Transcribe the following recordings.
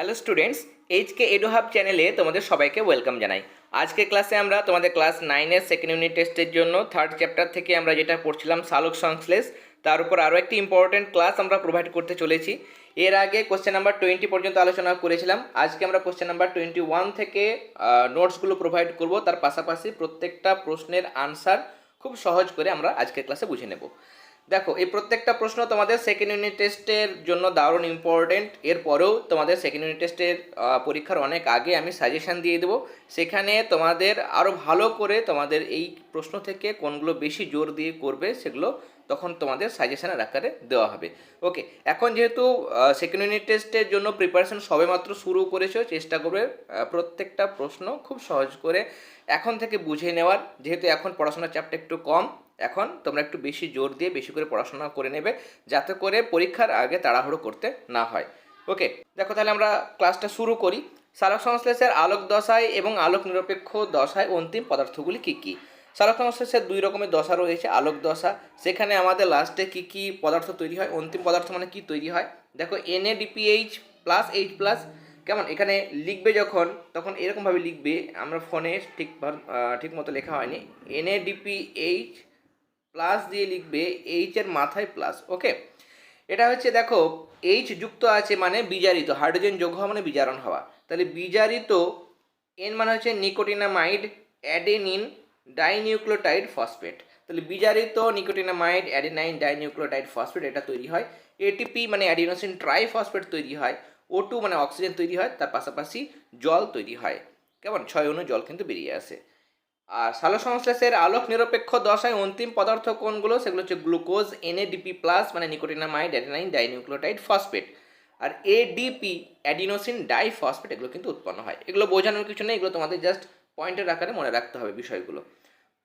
Hello students HK এডুহাব চ্যানেলে তোমাদের সবাইকে ওয়েলকাম জানাই। আজকে ক্লাসে আমরা তোমাদের ক্লাস নাইনের সেকেন্ড ইউনিট টেস্টের জন্য থার্ড চ্যাপ্টার থেকে আমরা যেটা পড়ছিলাম সালোক সংশ্লেষ, তার উপর আরও একটি ইম্পর্টেন্ট ক্লাস আমরা প্রোভাইড করতে চলেছি। এর আগে কোশ্চেন নাম্বার টোয়েন্টি পর্যন্ত আলোচনা করেছিলাম। আজকে আমরা কোশ্চেন নাম্বার টোয়েন্টি ওয়ান থেকে নোটসগুলো প্রোভাইড করব। তার পাশাপাশি প্রত্যেকটা প্রশ্নের আনসার খুব সহজ করে আমরা আজকের ক্লাসে বুঝে নেব। দেখো, এই প্রত্যেকটা প্রশ্ন তোমাদের সেকেন্ড ইউনিট টেস্টের জন্য দারুণ ইম্পর্টেন্ট এরপরেও তোমাদের সেকেন্ড ইউনিট টেস্টের পরীক্ষার অনেক আগে আমি সাজেশান দিয়ে দেবো। সেখানে তোমাদের আরও ভালো করে তোমাদের এই প্রশ্ন থেকে কোনগুলো বেশি জোর দিয়ে করবে সেগুলো তখন তোমাদের সাজেশনের আকারে দেওয়া হবে। ওকে এখন যেহেতু সেকেন্ড ইউনিট টেস্টের জন্য প্রিপারেশন সবেমাত্র শুরু করেছ, চেষ্টা করবে প্রত্যেকটা প্রশ্ন খুব সহজ করে এখন থেকে বুঝে নেওয়ার। যেহেতু এখন পড়াশোনার চাপটা একটু কম এখন তোমরা একটু বেশি জোর দিয়ে বেশি করে পড়াশোনা করে নেবে, যাতে করে পরীক্ষার আগে তাড়াহুড়ো করতে না হয়। ওকে, দেখো তাহলে আমরা ক্লাসটা শুরু করি। সালোক সংশ্লেষের আলোক দশায় এবং আলোক নিরপেক্ষ দশায় অন্তিম পদার্থগুলি কী কী? সালোক সংশ্লেষের দুই রকমের দশা রয়েছে, আলোক দশা। সেখানে আমাদের লাস্টে কী কী পদার্থ তৈরি হয়? অন্তিম পদার্থ মানে কী তৈরি হয়? দেখো এনএডিপিএইচ প্লাস এইচ প্লাস কেমন? এখানে লিখবে যখন, তখন এরকমভাবে লিখবে, আমরা ফোনে ঠিক ঠিক মতো লেখা হয়নি। এনএডিপিএইচ প্লাস দিয়ে লিখবে এইচ এর মাথায় প্লাস ওকে এটা হচ্ছে দেখো এইচ যুক্ত আছে মানে বিজারিত হাইড্রোজেন যোগ হওয়া মানে বিজারণ হওয়া। তাহলে বিজারিত এন মানে হচ্ছে নিকোটিনামাইড অ্যাডেনিন ডাইনিউক্লিওটাইড ফসফেট তাহলে বিজারিত নিকোটিনামাইড অ্যাডেনাইন ডাইনিউক্লিওটাইড ফসফেট এটা তৈরি হয়। এটিপি মানে অ্যাডিনোসিন ট্রাইফসফেট তৈরি হয় ও টু মানে অক্সিজেন তৈরি হয়, তার পাশাপাশি জল তৈরি হয়। কেমন? ছয় অণু জল কিন্তু বেরিয়ে আসে। আর সালো সংশ্লেষের আলোক নিরপেক্ষ দশায় অন্তিম পদার্থ কোনগুলো? সেগুলো হচ্ছে গ্লুকোজ এনএডিপি প্লাস মানে নিকোটিনামাইড, অ্যাডেনাইন, ডাইনিউক্লিওটাইড, ফসফেট। আর এডিপি অ্যাডিনোসিন, ডাইফসফেট, এগুলো কিন্তু উৎপন্ন হয়। এগুলো বোঝানোর কিছু নেই, এগুলো তোমাদের জাস্ট পয়েন্টের আকারে মনে রাখতে হবে বিষয়গুলো।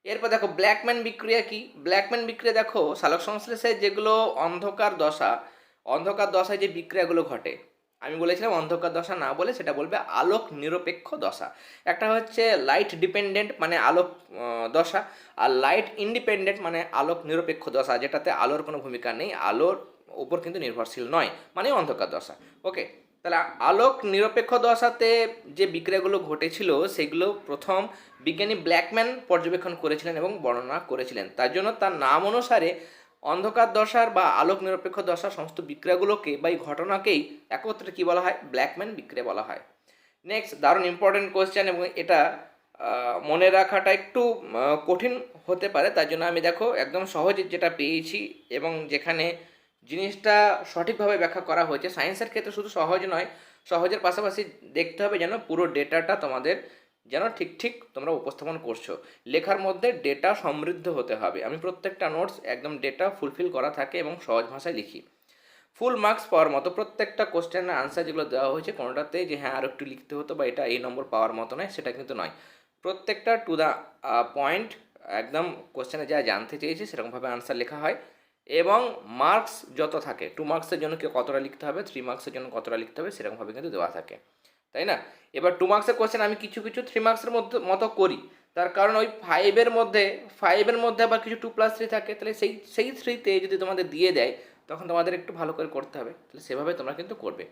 এরপর দেখো, ব্ল্যাকম্যান বিক্রিয়া কি? ব্ল্যাকম্যান বিক্রিয়া দেখো সালোক সংশ্লেষে যেগুলো অন্ধকার দশা, অন্ধকার দশায় যে বিক্রিয়াগুলো ঘটে আমি বলেছিলাম অন্ধকার দশা না বলে সেটা বলবে আলোক নিরপেক্ষ দশা। একটা হচ্ছে লাইট ডিপেন্ডেন্ট মানে আলোক দশা আর লাইট ইন্ডিপেন্ডেন্ট মানে আলোক নিরপেক্ষ দশা, যেটাতে আলোর কোনো ভূমিকা নেই, আলোর উপর কিন্তু নির্ভরশীল নয় মানে অন্ধকার দশা। ওকে তাহলে আলোক নিরপেক্ষ দশাতে যে বিক্রিয়াগুলো ঘটেছিল, সেগুলো প্রথম বিজ্ঞানী ব্ল্যাকম্যান পর্যবেক্ষণ করেছিলেন এবং বর্ণনা করেছিলেন। তার জন্য তার নাম অনুসারে অন্ধকার দশার বা আলোক নিরপেক্ষ দশার সমস্ত বিক্রিয়াগুলোকে বা এই ঘটনাকেই একত্রে কী বলা হয়? ব্ল্যাকম্যান বিক্রিয়া বলা হয়। নেক্সট দারুণ ইম্পর্টেন্ট কোয়েশ্চেন এবং এটা মনে রাখাটা একটু কঠিন হতে পারে, তার জন্য আমি দেখো একদম সহজে যেটা পেয়েছি এবং যেখানে জিনিসটা সঠিকভাবে ব্যাখ্যা করা হয়েছে। সায়েন্সের ক্ষেত্রে শুধু সহজ নয়, সহজের পাশাপাশি দেখতে হবে যেন পুরো ডেটাটা তোমাদের যেন ঠিক ঠিক তোমরা উপস্থাপন করছ। লেখার মধ্যে ডেটা সমৃদ্ধ হতে হবে। আমি প্রত্যেকটা নোটস একদম ডেটা ফুলফিল করা থাকে এবং সহজ ভাষায় লিখি। ফুল মার্কস পাওয়ার মতো প্রত্যেকটা কোশ্চেনের আনসার যেগুলো দেওয়া হয়েছে কোনোটাতে যে হ্যাঁ আরও একটু লিখতে হতো বা এটা এই নম্বর পাওয়ার মতো নয়, সেটা কিন্তু নয়। প্রত্যেকটা টু দ্য পয়েন্ট একদম কোশ্চেনে যা জানতে চেয়েছে সেরকমভাবে আনসার লেখা হয়। এবং মার্কস যত থাকে টু মার্কসের জন্য কেউ কতটা লিখতে হবে থ্রি মার্কসের জন্য কতটা লিখতে হবে সেরকমভাবে কিন্তু দেওয়া থাকে। তাই না? এবার টু মার্কসের কোশ্চেন আমি কিছু কিছু থ্রি মার্কসের মধ্যে, মতো করি। তার কারণ ওই ফাইভের মধ্যে ফাইভের মধ্যে আবার কিছু টু প্লাস থ্রি থাকে, তাহলে সেই সেই থ্রিতে যদি তোমাদের দিয়ে দেয়, তখন তোমাদের একটু ভালো করে করতে হবে। তাহলে সেভাবে তোমরা কিন্তু করবে।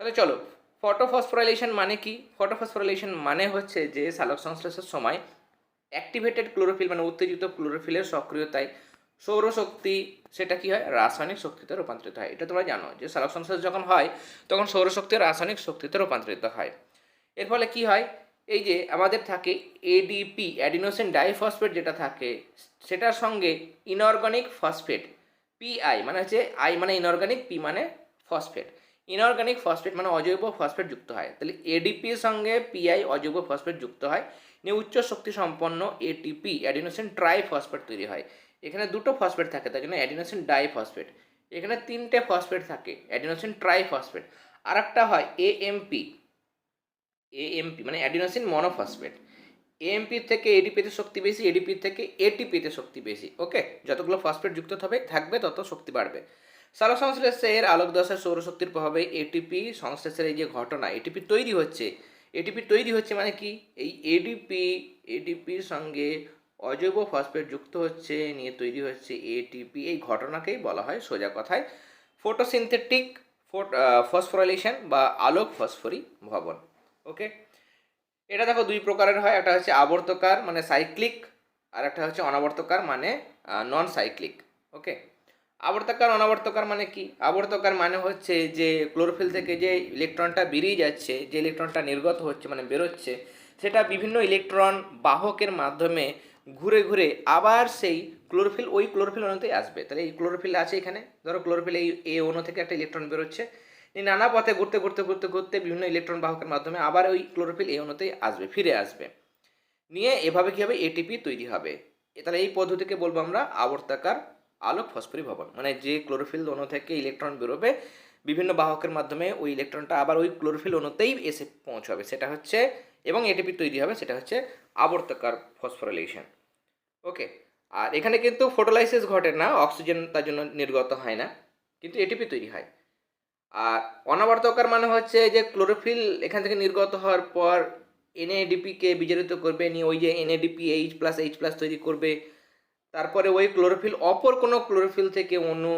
তাহলে চলো ফটোফসফোরাইলেশন মানে কি? ফটোফসফোরাইলেশন মানে হচ্ছে যে সালোক সংশ্লেষের সময় অ্যাক্টিভেটেড ক্লোরোফিল মানে উত্তেজিত ক্লোরোফিলের সক্রিয়তায় সৌরশক্তি, সেটা কি হয়? রাসায়নিক শক্তিতে রূপান্তরিত হয়। এটা তোমরা জানো যে সালোক সংশ্লেষ যখন হয়, তখন সৌরশক্তি রাসায়নিক শক্তিতে রূপান্তরিত হয়। এর ফলে কি হয়? এই যে আমাদের থাকে এডিপি অ্যাডিনোসিন ডাইফসফেট যেটা থাকে, সেটার সঙ্গে ইনঅর্গানিক ফসফেট পিআই মানে হচ্ছে আই মানে ইনঅর্গানিক পি মানে ফসফেট ইনঅর্গানিক ফসফেট মানে অজৈব ফসফেট যুক্ত হয়। তাহলে এডিপির সঙ্গে পিআই অজৈব ফসফেট যুক্ত হয়। নিয়ে উচ্চ শক্তি সম্পন্ন এটিপি অ্যাডিনোসিন ট্রাই ফসফেট তৈরি হয়। এখানে দুটো ফসফেট থাকে, তার জন্য অ্যাডিনোসিন ডাই ফসফেট এখানে তিনটে ফসফেট থাকে অ্যাডিনোসিন ট্রাই ফসফেট আর একটা হয় এএমপি এএমপি মানে অ্যাডিনোসিন মনোফসফেট এএমপি থেকে এডিপিতে শক্তি বেশি এডিপি থেকে এটিপিতে শক্তি বেশি ওকে যতগুলো ফসফেট যুক্ত হবে, থাকবে তত শক্তি বাড়বে। সালোক সংশ্লেষের আলোক দশার সৌরশক্তির প্রভাবে এটিপি সংশ্লেষের এই যে ঘটনা এটিপি তৈরি হচ্ছে। এটিপি তৈরি হচ্ছে মানে কি? এই এডিপি এডিপির সঙ্গে অজৈব ফসফেট যুক্ত হচ্ছে, নিয়ে তৈরি হচ্ছে এটিপি এই ঘটনাকেই বলা হয় সোজা কথায় ফটোসিনথেটিক ফসফোরাইলেশন বা আলোক ফসফরি ভবন ওকে এটা দেখো দুই প্রকারের হয়, একটা হচ্ছে আবর্তকার মানে সাইক্লিক আর একটা হচ্ছে অনাবর্তকার মানে নন সাইক্লিক ওকে আবর্তকার, অনাবর্তকার মানে কি? আবর্তকার মানে হচ্ছে যে ক্লোরোফিল থেকে যে ইলেকট্রনটা বেরিয়ে যাচ্ছে, যে ইলেকট্রনটা নির্গত হচ্ছে মানে বেরোচ্ছে, সেটা বিভিন্ন ইলেকট্রন বাহকের মাধ্যমে ঘুরে ঘুরে আবার সেই ক্লোরোফিল ওই ক্লোরোফিল অণুতেই আসবে। তাহলে এই ক্লোরোফিল আছে এখানে। ধরো ক্লোরোফিল এই এ অণু থেকে একটা ইলেকট্রন বেরোচ্ছে। এই নানা পথে ঘুরতে ঘুরতে ঘুরতে ঘুরতে বিভিন্ন ইলেকট্রন বাহকের মাধ্যমে আবার ওই ক্লোরোফিল এই অণুতেই আসবে, ফিরে আসবে। নিয়ে এভাবে কী হবে? এটিপি তৈরি হবে। তাহলে এই পদ্ধতিকে বলব আমরা আবর্তাকার আলোক ফসফরি ভবন। মানে যে ক্লোরোফিল অণু থেকে ইলেকট্রন বেরোবে, বিভিন্ন বাহকের মাধ্যমে ওই ইলেকট্রনটা আবার ওই ক্লোরোফিল অণুতেই এসে পৌঁছাবে। সেটা হচ্ছে এবং এটিপি তৈরি হবে, সেটা হচ্ছে আবর্তকার ফসফোরাইলেশন। ওকে, আর এখানে কিন্তু ফোটোলাইসিস ঘটে না অক্সিজেন তার জন্য নির্গত হয় না, কিন্তু এটিপি তৈরি হয়। আর অনাবর্তকার মানে হচ্ছে যে ক্লোরোফিল এখান থেকে নির্গত হওয়ার পর এনএডিপিকে বিজারিত করবে, নিয়ে ওই যে NADP H plus H plus তৈরি করবে। তারপরে ওই ক্লোরোফিল অপর কোনো ক্লোরোফিল থেকে অণু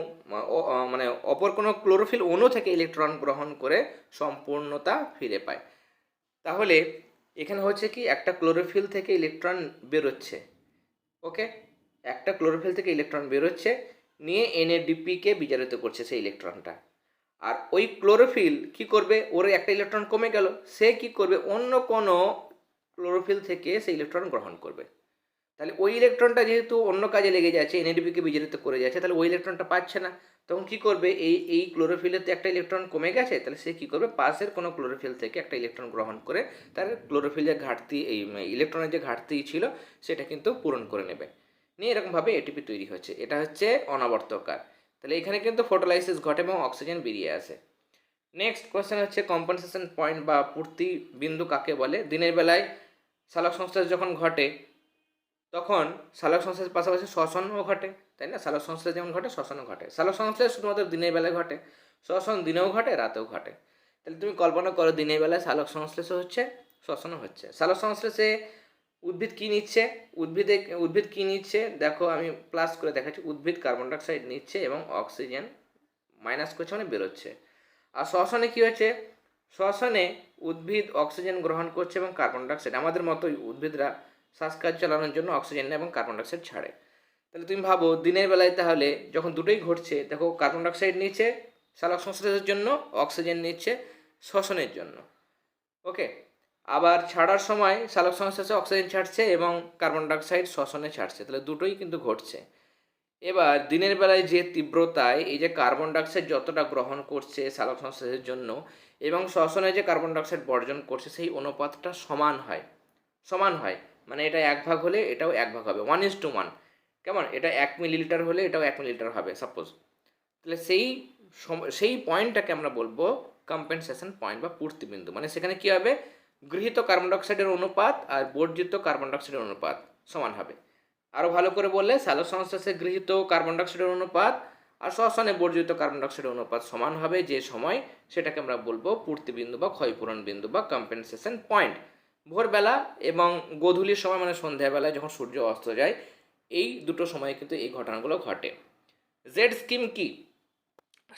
মানে অপর কোনো ক্লোরোফিল অণু থেকে ইলেকট্রন গ্রহণ করে সম্পূর্ণতা ফিরে পায়। তাহলে এখানে হচ্ছে কি একটা ক্লোরোফিল থেকে ইলেকট্রন বেরোচ্ছে ওকে একটা ক্লোরোফিল থেকে ইলেকট্রন বেরোচ্ছে, নিয়ে এনএডিপিকে বিজারিত করছে সেই ইলেকট্রনটা আর ওই ক্লোরোফিল কি করবে? ওর একটা ইলেকট্রন কমে গেল, সে কি করবে? অন্য কোনো ক্লোরোফিল থেকে সেই ইলেকট্রন গ্রহণ করবে। তাহলে ওই ইলেকট্রনটা যেহেতু অন্য কাজে লেগে যাচ্ছে এনএডিপিকে বিজারিত করে যাচ্ছে, তাহলে ওই ইলেকট্রনটা পাচ্ছে না। তখন কি করবে? এই এই ক্লোরোফিলের তো একটা ইলেকট্রন কমে গেছে, তাহলে সে কি করবে? পাশের কোনো ক্লোরোফিল থেকে একটা ইলেকট্রন গ্রহণ করে তার ক্লোরোফিলের ঘাটতি, এই ইলেকট্রনের যে ঘাটতি ছিল, সেটা কিন্তু পূরণ করে নেবে। নিয়ে এরকমভাবে এটিপি তৈরি হচ্ছে। এটা হচ্ছে অনাবর্তকার। তাহলে এখানে কিন্তু ফোটোলাইসিস ঘটে এবং অক্সিজেন বেরিয়ে আসে। নেক্সট কোয়েশ্চেন হচ্ছে কম্পেনসেশন পয়েন্ট বা পূর্তি বিন্দু কাকে বলে? দিনের বেলায় সালোক সংশ্লেষ যখন ঘটে, তখন সালোক সংশ্লেষের পাশাপাশি শ্বসনও ঘটে। তাই না? সালোক সংশ্লেষ যেমন ঘটে, শ্বসনও ঘটে। সালোক সংশ্লেষ শুধুমাত্র দিনের বেলায় ঘটে, শ্বসন দিনেও ঘটে, রাতেও ঘটে। তাহলে তুমি কল্পনা করো দিনের বেলায় সালোক সংশ্লেষ হচ্ছে, শ্বসনও হচ্ছে। সালোক সংশ্লেষে উদ্ভিদ কী নিচ্ছে? উদ্ভিদে, উদ্ভিদ কী নিচ্ছে? দেখো আমি প্লাস করে দেখাচ্ছি, উদ্ভিদ কার্বন ডাইঅক্সাইড নিচ্ছে এবং অক্সিজেন মাইনাস করছে মানে বেরোচ্ছে। আর শ্বসনে কী হচ্ছে? শ্বসনে উদ্ভিদ অক্সিজেন গ্রহণ করছে এবং কার্বন ডাইঅক্সাইড আমাদের মতোই উদ্ভিদরা শ্বাসকাজ চালানোর জন্য অক্সিজেন এবং কার্বন ডাইঅক্সাইড ছাড়ে। তাহলে তুমি ভাবো, দিনের বেলায় তাহলে যখন দুটোই ঘটছে, দেখো কার্বন ডাইঅক্সাইড নিচ্ছে, সালোক সংশ্লেষের জন্য, অক্সিজেন নিচ্ছে শ্বসনের জন্য। ওকে? আবার ছাড়ার সময় সালোক সংশ্লেষে অক্সিজেন ছাড়ছে এবং কার্বন ডাইঅক্সাইড শ্বসনে ছাড়ছে, তাহলে দুটোই কিন্তু ঘটছে। এবার দিনের বেলায় যে তীব্রতায়, এই যে কার্বন ডাইঅক্সাইড যতটা গ্রহণ করছে সালোক সংশ্লেষের জন্য এবং শ্বসনে যে কার্বন ডাইঅক্সাইড বর্জন করছে, সেই অনুপাতটা সমান হয়। সমান হয়। মানে এটা এক ভাগ হলে এটাও এক ভাগ হবে। ওয়ান ইজ টু ওয়ান কেমন? এটা এক মিলিলিটার হলে এটাও এক মিলিলিটার হবে সাপোজ তাহলে সেই সেই পয়েন্টটাকে আমরা বলব কম্পেনসেশন পয়েন্ট বা পূর্তিবিন্দু। মানে সেখানে কী হবে? গৃহীত কার্বন ডাইঅক্সাইডের অনুপাত আর বর্জিত কার্বন ডাইঅক্সাইডের অনুপাত সমান হবে। আরও ভালো করে বললে স্যালো সংশ্লেষে গৃহীত কার্বন ডাইঅক্সাইডের অনুপাত আর শ্বসনে বর্জিত কার্বন ডাইঅক্সাইডের অনুপাত সমান হবে যে সময় সেটাকে আমরা বলব পূর্তিবিন্দু বা ক্ষয়পূরণ বিন্দু বা কম্পেনসেশন পয়েন্ট ভোরবেলা এবং গোধূলির সময় মানে সন্ধ্যাবেলায় যখন সূর্য অস্ত যায় এই দুটো সময়ে কিন্তু এই ঘটনাগুলো ঘটে। জেড স্কিম কি?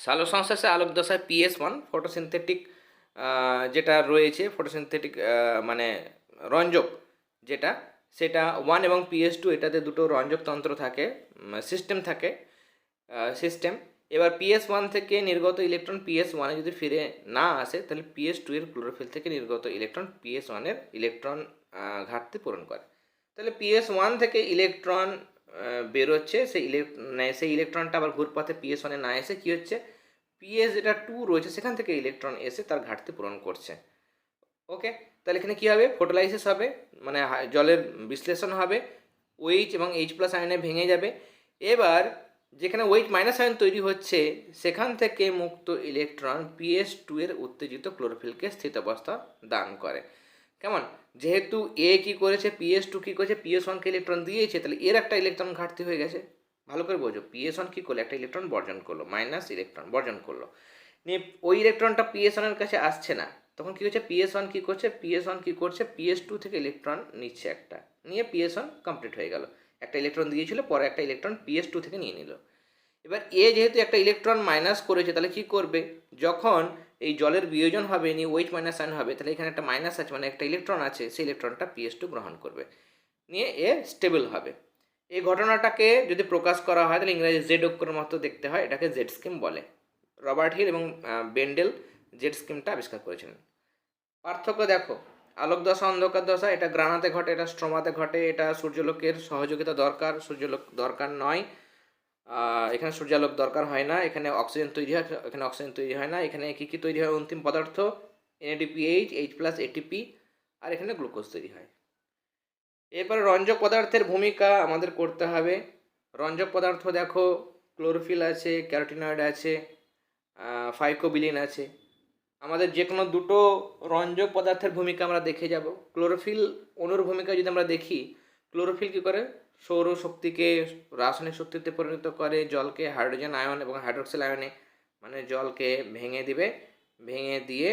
সালো সংশ্লেষে আলোক দশায় পিএস ওয়ান ফটোসিনথেটিক যেটা রয়েছে ফটোসিনথেটিক মানে রঞ্জক যেটা, সেটা ওয়ান এবং পিএস টু এটাতে দুটো রঞ্জক তন্ত্র থাকে সিস্টেম থাকে সিস্টেম এবার পিএস ওয়ান থেকে নির্গত ইলেকট্রন পিএস ওয়ানে যদি ফিরে না আসে, তাহলে পিএস টু এর ক্লোরোফিল থেকে নির্গত ইলেকট্রন পিএস ওয়ানের ইলেকট্রন ঘাটতি পূরণ করে। তাহলে পিএস ওয়ান থেকে ইলেকট্রন বেরোচ্ছে, সেই ইলেক সেই ইলেকট্রনটা আবার ঘুরপথে পিএস ওয়ানে না এসে কী হচ্ছে? পিএস যেটা টু রয়েছে, সেখান থেকে ইলেকট্রন এসে তার ঘাটতি পূরণ করছে। ওকে তাহলে এখানে কী হবে? ফোটোলাইসিস হবে মানে জলের বিশ্লেষণ হবে ওইচ এবং এইচ প্লাস আয়নে ভেঙে যাবে। এবার যেখানে ওয়েট মাইনাস আয়ন তৈরি হচ্ছে, সেখান থেকে মুক্ত ইলেকট্রন পিএস টু এর উত্তেজিত ক্লোরোফিলকে স্থিতাবস্থা দান করে। কেমন? যেহেতু এ কি করেছে পিএস টু কী করেছে পিএস ওয়ানকে ইলেকট্রন দিয়েছে, তাহলে এর একটা ইলেকট্রন ঘাটতি হয়ে গেছে। ভালো করে বোঝো পিএস ওয়ান কী করল? একটা ইলেকট্রন বর্জন করল মাইনাস ইলেকট্রন বর্জন করল। নিয়ে ওই ইলেকট্রনটা পিএস ওয়ানের কাছে আসছে না, তখন কী হচ্ছে পিএস ওয়ান কী করছে? পিএস ওয়ান কী করছে? পিএস টু থেকে ইলেকট্রন নিচ্ছে একটা। নিয়ে পিএস ওয়ান কমপ্লিট হয়ে গেল। একটা ইলেকট্রন দিয়েছিল, পরে একটা ইলেকট্রন পিএস টু থেকে নিয়ে নিল। এবার এ যেহেতু একটা ইলেকট্রন মাইনাস করেছে, তাহলে কি করবে? যখন এই জলের বিয়োজন হবে, নিয়ে ওয়েট মাইনাস আয়ন হবে, তাহলে এখানে একটা মাইনাস আছে মানে একটা ইলেকট্রন আছে, সেই ইলেকট্রনটা পিএস টু গ্রহণ করবে। নিয়ে এ স্টেবল হবে। এই ঘটনাটাকে যদি প্রকাশ করা হয়, তাহলে ইংরেজি জেড অক্ষরের মতো দেখতে হয়, এটাকে জেড স্কিম বলে। রবার্ট হিল এবং বেন্ডেল জেড স্কিমটা আবিষ্কার করেছিলেন। পার্থক্য দেখো, আলোক দশা, অন্ধকার দশা, এটা গ্রানাতে ঘটে, এটা স্ট্রমাতে ঘটে, এটা সূর্যলোকের সহযোগিতা দরকার, সূর্যলোক দরকার নয়। এখানে সূর্যালোক দরকার হয় না, এখানে অক্সিজেন তৈরি হয়, এখানে অক্সিজেন তৈরি হয় না, এখানে কী কী তৈরি হয়? অন্তিম পদার্থ এনএডিপিএইচ এইচ প্লাস এটিপি আর এখানে গ্লুকোজ তৈরি হয়। এরপর রঞ্জক পদার্থের ভূমিকা আমাদের করতে হবে। রঞ্জক পদার্থ দেখো ক্লোরোফিল আছে ক্যারোটিনয়েড আছে ফাইকোবিলিন আছে। আমাদের যে কোনো দুটো রঞ্জক পদার্থের ভূমিকা আমরা দেখে যাব। ক্লোরোফিল অনুর ভূমিকা যদি আমরা দেখি ক্লোরোফিল কী করে? সৌর শক্তিকে রাসায়নিক শক্তিতে পরিণত করে জলকে হাইড্রোজেন, আয়ন এবং হাইড্রোক্সিল আয়নে মানে জলকে ভেঙে দিবে। ভেঙে দিয়ে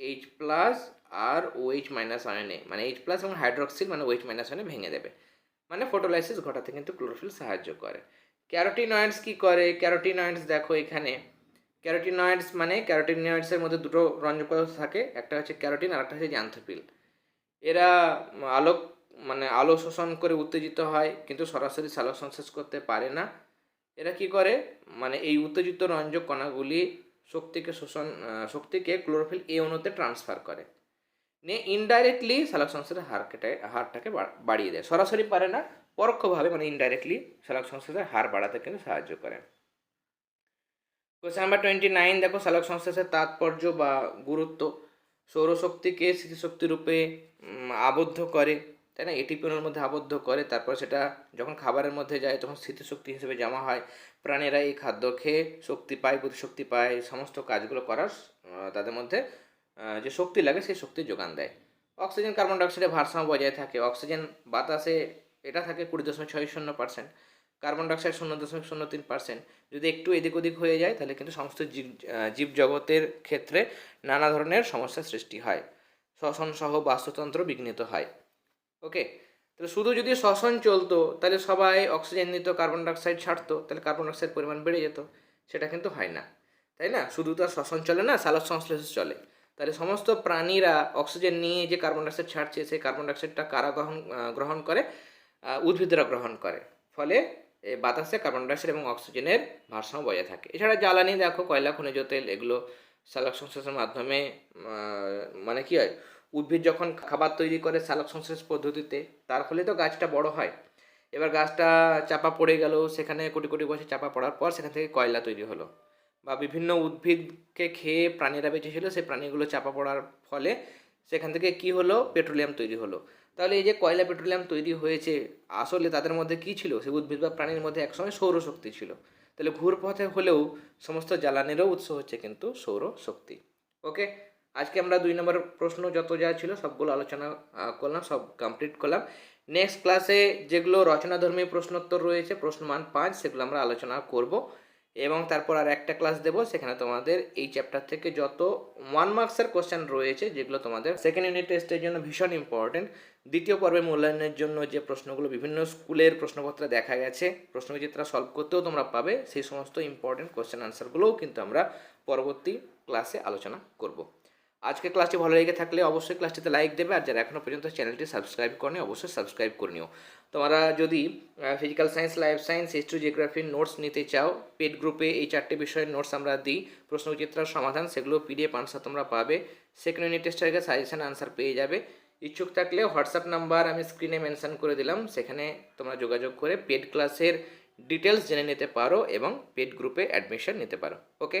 এইচ প্লাস আর ওএইচ মাইনাস আয়নে মানে এইচ প্লাস এবং হাইড্রোক্সিল মানে ওএইচ মাইনাস আয়নে ভেঙে দেবে। মানে ফটোলাইসিস ঘটাতে কিন্তু ক্লোরোফিল সাহায্য করে। ক্যারোটিনয়েডস কি করে? ক্যারোটিনয়েডস দেখো এখানে। ক্যারোটিনয়েডস মানে ক্যারোটিনয়েডসের মধ্যে দুটো রঞ্জক পদার্থ থাকে, একটা হচ্ছে ক্যারোটিন আর একটা হচ্ছে জ্যান্থোপিল এরা আলোক মানে আলো শোষণ করে উত্তেজিত হয়, কিন্তু সরাসরি সালোক সংশ্লেষ করতে পারে না। এরা কি করে? মানে এই উত্তেজিত রঞ্জক কণাগুলি শক্তিকে শোষণ শক্তিকে ক্লোরোফিল এ অণুতে ট্রান্সফার করে। নিয়ে ইনডাইরেক্টলি সালোক সংশ্লেষের হারকে হারটাকে বাড়িয়ে দেয়। সরাসরি পারে না, পরোক্ষভাবে মানে ইনডাইরেক্টলি সালোক সংশ্লেষের হার বাড়াতে কিন্তু সাহায্য করে। কোয়েশ্চেন নাম্বার টোয়েন্টি নাইন দেখো সালোক সংশ্লেষের তাৎপর্য বা গুরুত্ব। সৌরশক্তিকে স্মৃতিশক্তি রূপে আবদ্ধ করে। তাই না? এটিপি অণুর মধ্যে আবদ্ধ করে, তারপর সেটা যখন খাবারের মধ্যে যায়, তখন স্মৃতিশক্তি হিসেবে জমা হয়। প্রাণীরা এই খাদ্য খেয়ে শক্তি পায় শক্তি পায়, সমস্ত কাজগুলো করার তাদের মধ্যে যে শক্তি লাগে সেই শক্তি যোগান দেয়। অক্সিজেন, কার্বন ডাইঅক্সাইডের ভারসাম্য বজায় থাকে। অক্সিজেন বাতাসে এটা থাকে কুড়ি দশমিক ছয় শূন্য পার্সেন্ট কার্বন ডাইঅক্সাইড শূন্য দশমিক শূন্য তিন পার্সেন্ট যদি একটু এদিক ওদিক হয়ে যায়, তাহলে কিন্তু সমস্ত জীব জীবজগতের ক্ষেত্রে নানা ধরনের সমস্যার সৃষ্টি হয়। শ্বসন সহ বাস্তুতন্ত্র বিঘ্নিত হয়। ওকে? তাহলে শুধু যদি শ্বসন চলতো, তাহলে সবাই অক্সিজেন নিত কার্বন ডাইঅক্সাইড ছাড়তো, তাহলে কার্বন ডাইঅক্সাইড পরিমাণ বেড়ে যেত। সেটা কিন্তু হয় না। তাই না? শুধু তো আর শ্বসন চলে না সালোক সংশ্লেষ চলে। তাহলে সমস্ত প্রাণীরা অক্সিজেন নিয়ে যে কার্বন ডাইঅক্সাইড ছাড়ছে, সেই কার্বন ডাইঅক্সাইডটা কারা গ্রহণ গ্রহণ করে? উদ্ভিদরা গ্রহণ করে। ফলে বাতাসে কার্বন ডাইঅক্সাইড এবং অক্সিজেনের ভারসাম্য বজায় থাকে। এছাড়া জ্বালানি, দেখো, কয়লা, খনিজ তেল, এগুলো সালোক সংশ্লেষের মাধ্যমে মানে কি হয়? উদ্ভিদ যখন খাবার তৈরি করে সালোক সংশ্লেষ পদ্ধতিতে, তার ফলে তো গাছটা বড় হয়। এবার গাছটা চাপা পড়ে গেল, সেখানে কোটি কোটি বছর চাপা পড়ার পর সেখান থেকে কয়লা তৈরি হলো বা বিভিন্ন উদ্ভিদকে খেয়ে প্রাণীরা বেঁচে ছিল, সেই প্রাণীগুলো চাপা পড়ার ফলে সেখান থেকে কি হলো? পেট্রোলিয়াম তৈরি হলো। তাহলে এই যে কয়লা, পেট্রোলিয়াম তৈরি হয়েছে, আসলে তাদের মধ্যে কি ছিল? সেই উদ্ভিদ বা প্রাণীর মধ্যে একসময় সৌরশক্তি ছিল। তাহলে ঘুরপথে হলেও সমস্ত জ্বালানিরও উৎস হচ্ছে কিন্তু সৌরশক্তি। ওকে আজকে আমরা দুই নম্বর প্রশ্ন যত যা ছিল সবগুলো আলোচনা করলাম, সব কমপ্লিট করলাম। নেক্সট ক্লাসে যেগুলো রচনাধর্মী প্রশ্নোত্তর রয়েছে প্রশ্নমান পাঁচ, সেগুলো আমরা আলোচনা করব। এবং তারপর আর একটা ক্লাস দেব, সেখানে তোমাদের এই চ্যাপ্টার থেকে যত ওয়ান মার্কসের কোশ্চেন রয়েছে, যেগুলো তোমাদের সেকেন্ড ইউনিট টেস্টের জন্য ভীষণ ইম্পর্টেন্ট দ্বিতীয় পর্বে মূল্যায়নের জন্য যে প্রশ্নগুলো বিভিন্ন স্কুলের প্রশ্নপত্রে দেখা গেছে, প্রশ্নবিচিত্রা সলভ করতেও তোমরা পাবে, সেই সমস্ত ইম্পর্টেন্ট কোশ্চেন আনসারগুলোও কিন্তু আমরা পরবর্তী ক্লাসে আলোচনা করব। আজকে ক্লাসটি ভালো লেগে থাকলে অবশ্যই ক্লাসটিতে লাইক দেবে আর যারা এখনও পর্যন্ত চ্যানেলটি সাবস্ক্রাইব করেনি, অবশ্যই সাবস্ক্রাইব করে নিও। তোমরা যদি physical science life science history জিওগ্রাফির notes নিতে চাও পেড গ্রুপে এই চারটে বিষয়ের নোটস আমরা দিই প্রশ্নচিত্রার সমাধান, সেগুলো পিডিএফ আনসার তোমরা পাবে। সেকেন্ড ইউনিট টেস্টের আগে সাজেশন আনসার পেয়ে যাবে। ইচ্ছুক থাকলে হোয়াটসঅ্যাপ নাম্বার আমি স্ক্রিনে মেনশন করে দিলাম, সেখানে তোমরা যোগাযোগ করে পেড ক্লাসের ডিটেলস জেনে নিতে পারো এবং পেড গ্রুপে অ্যাডমিশন নিতে পারো ওকে